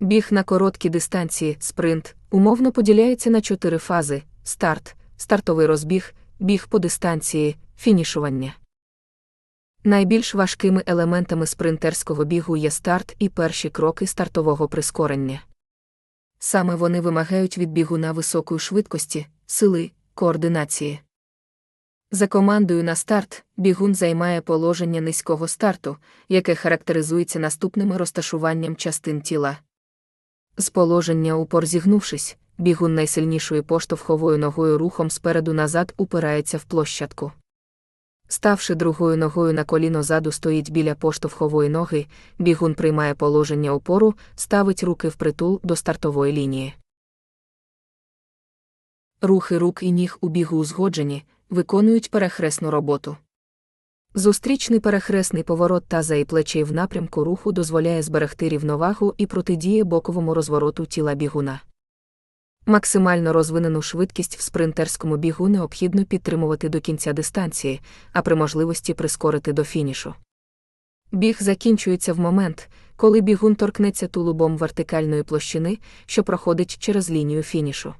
Біг на короткі дистанції, спринт, умовно поділяється на чотири фази: старт, стартовий розбіг, біг по дистанції, фінішування. Найбільш важкими елементами спринтерського бігу є старт і перші кроки стартового прискорення. Саме вони вимагають від бігуна високої швидкості, сили, координації. За командою на старт бігун займає положення низького старту, яке характеризується наступним розташуванням частин тіла. З положення упор зігнувшись, бігун найсильнішою поштовховою ногою рухом спереду назад упирається в площадку. Ставши другою ногою на коліно заду стоїть біля поштовхової ноги, бігун приймає положення опору, ставить руки впритул до стартової лінії. Рухи рук і ніг у бігу узгоджені, виконують перехресну роботу. Зустрічний перехресний поворот таза і плечей в напрямку руху дозволяє зберегти рівновагу і протидіє боковому розвороту тіла бігуна. Максимально розвинену швидкість в спринтерському бігу необхідно підтримувати до кінця дистанції, а при можливості прискорити до фінішу. Біг закінчується в момент, коли бігун торкнеться тулубом вертикальної площини, що проходить через лінію фінішу.